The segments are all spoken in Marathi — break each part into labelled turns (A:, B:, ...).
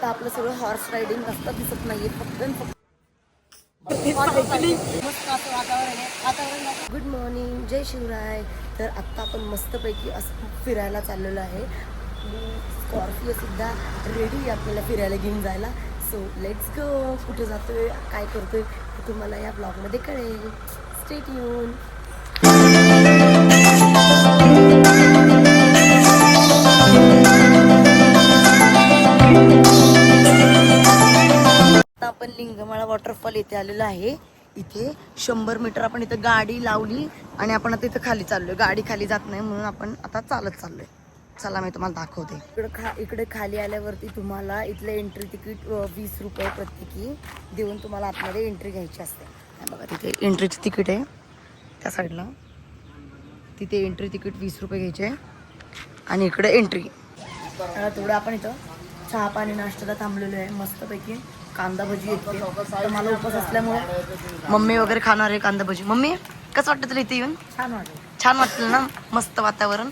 A: आत्ता आपलं सगळं हॉर्स रायडिंग रस्ता दिसत नाहीये फक्त फक्त गुड मॉर्निंग जय शिवराय. तर आत्ता आपण मस्तपैकी असं फिरायला चाललेलो आहे. स्कॉर्पिओ सुद्धा रेडी आपल्याला फिरायला घेऊन जायला. सो लेट्स गो कुठे जातोय काय करतोय तुम्हाला या ब्लॉगमध्ये कळेल. स्टेट येऊन वॉटरफॉल इथे आलेला आहे. इथे शंभर मीटर आपण इथं गाडी लावली आणि आपण आता इथं खाली चाललोय. गाडी खाली जात नाही म्हणून आपण आता चालत चाललोय. चला मी तुम्हाला दाखवते. इकडे खा इकडे खाली आल्यावरती तुम्हाला इथलं एंट्री तिकीट वीस रुपये प्रत्येकी देऊन तुम्हाला आतमध्ये एंट्री घ्यायची असते. बघा तिथे एंट्रीचं तिकीट आहे. त्या साईडला तिथे एंट्री तिकीट वीस रुपये घ्यायचे आहे. आणि इकडे एंट्री तेवढं आपण इथं चहा पाणी नाश्त्याला थांबलेलो आहे. मस्तपैकी. कांदा भजी येते तर मला उपवास असल्यामुळे मम्मी वगैरे खाणार आहे कांदा भजी. मम्मी कसं वाटतं तुला इथे येऊन?
B: छान वाटलं.
A: छान वाटलं ना? मस्त वातावरण.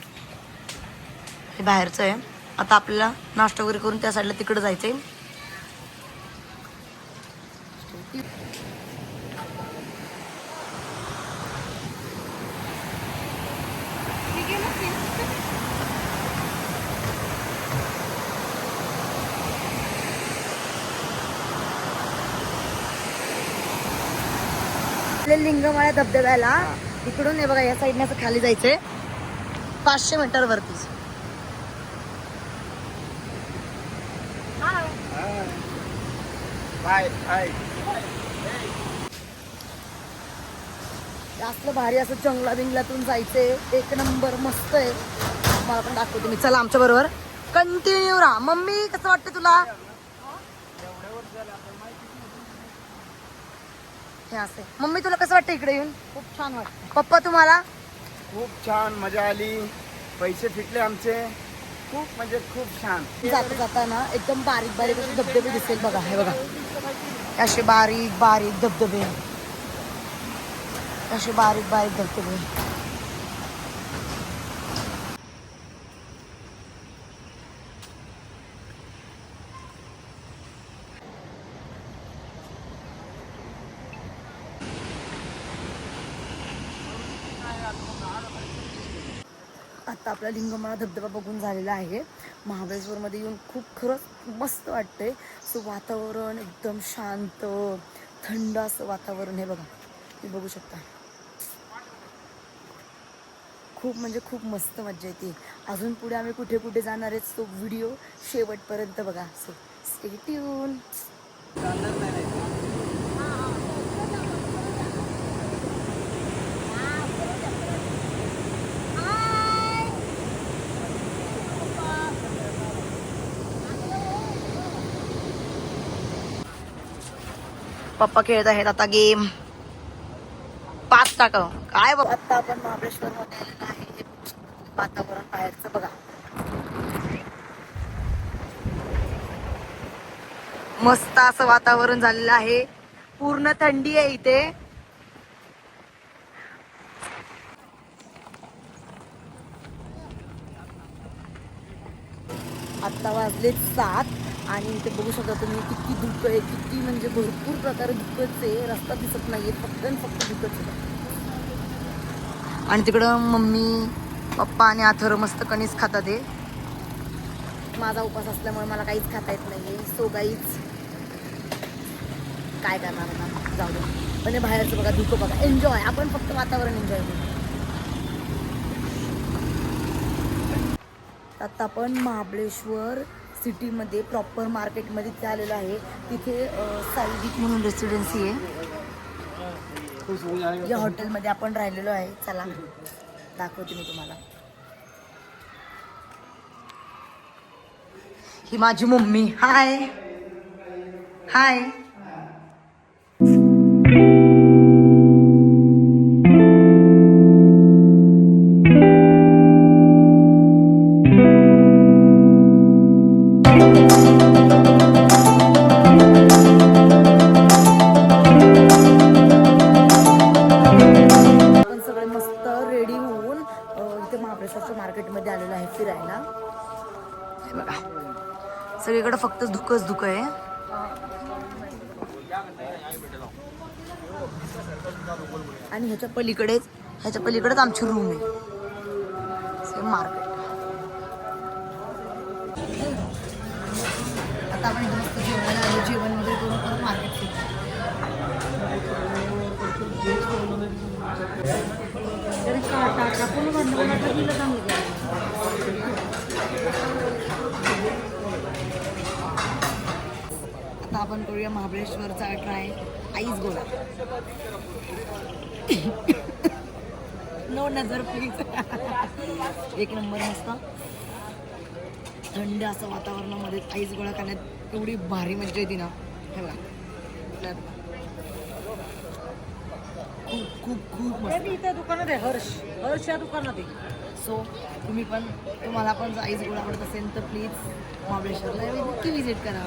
A: हे बाहेरचं आहे. आता आपल्याला नाश्ता वगैरे करून त्या साईडला तिकडे जायचंय. आपल्या लिंगमाळ्या धबधब्याला इकडून हे बघा या साईडने असं खाली जायचंय. पाचशे मीटर वरतीच जास्त भारी असं जंगला बिंगलातून जायचंय. एक नंबर मस्त आहे. मला पण दाखवते मी. चला आमच्या बरोबर. कंटिन्यू राहा. मम्मी कसं वाटतं तुला? हे. मम्मी तुला कसं वाटतं इकडे येऊन?
B: खूप छान वाटलं
A: पप्पा तुम्हाला?
C: खूप छान मजा आली. पैसे फिटले आमचे. खूप म्हणजे खूप छान.
A: जाता जाताना एकदम बारीक बारीक असे धबधबे दिसेल बघा हे बघा. असे बारीक बारीक धबधबे. असे बारीक बारीक धबधबे. आता आपला लिंगमाळा धबधबा बघून झालेला आहे. महाबळेश्वरमध्ये येऊन खूप खरंच मस्त वाटते सो वातावरण एकदम शांत थंड असं वातावरण हे बघा. तुम्ही बघू शकता. खूप म्हणजे खूप मस्त मजा येते. अजून पुढे आम्ही कुठे कुठे जाणार आहेत तो व्हिडिओ शेवटपर्यंत बघा. सो स्टे ट्यून पप्पा खेळत आहेत आता गेम. पाच टाक. काय बघ आता आपण महाबळेश्वर मध्ये आलेलो आहे. हे. वातावरण बाहेरचं बघा. मस्त असं वातावरण झालेलं आहे. पूर्ण थंडी आहे इथे. आत्ता वाजले सात. आणि इथे बघू शकता तुम्ही किती धुकं आहे किती म्हणजे भरपूर प्रकारे धुकंच आहे. रस्ता दिसत नाही आहे फक्त आणि फक्त धुकंच आहे. आणि तिकडं मम्मी पप्पा आणि आथर मस्त कणीस खातात आहे माझा उपास असल्यामुळे मला काहीच खाता येत नाही आहे सो काहीच काय करणार ना जाऊ दे. पण हे बाहेरचं बघा धुकं बघा. एन्जॉय आपण फक्त वातावरण एन्जॉय करू. आता आपण महाबळेश्वर सिटीमध्ये प्रॉपर मार्केटमध्ये ते आलेलो आहे. तिथे साईविक म्हणून रेसिडेन्सी आहे. या हॉटेलमध्ये आपण राहिलेलो आहे. चला दाखवते मी तुम्हाला. ही माझी मम्मी. हाय हाय मार्केटमध्ये आलेलो आहे फिरायला. हे बघा. सगळीकडे फक्त धुकच धुक आहे. आणि ह्याच्या पलीकडेच ह्याच्या पलीकडेच आमची रूम आहे. सेम मार्केट आता आपण इथे मस्त जेवायला आलो जेवण वगैरे करून परत मार्केट आता? आपण करूया महाबळेश्वरचा ट्राय आईस गोळा. नो नजर प्लीज एक नंबर मस्त. थंड असं वातावरणामध्ये आईस गोळा खाण्यात एवढी भारी मजा येते ना. हे बघा. खूप खूप खूप
B: इथं दुकानात आहे हर्ष. हर्ष या दुकानात आहे.
A: सो तुम्ही पण तुम्हाला पण जर आईस गोळा आवडत असेल तर प्लीज महाबळेश्वरला नक्की विजिट करा.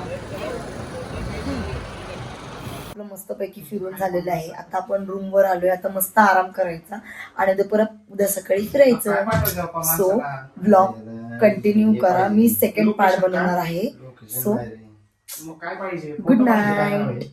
A: आपलं मस्तपैकी फिरून झालेलं आहे. आता आपण रूमवर आलोय. आता मस्त आराम करायचा. आणि उद्या परत उद्या सकाळी फिरायचं. सो ब्लॉग कंटिन्यू करा. मी सेकंड पार्ट बनवणार आहे. सो
C: मग काय पाहिजे?
A: Good night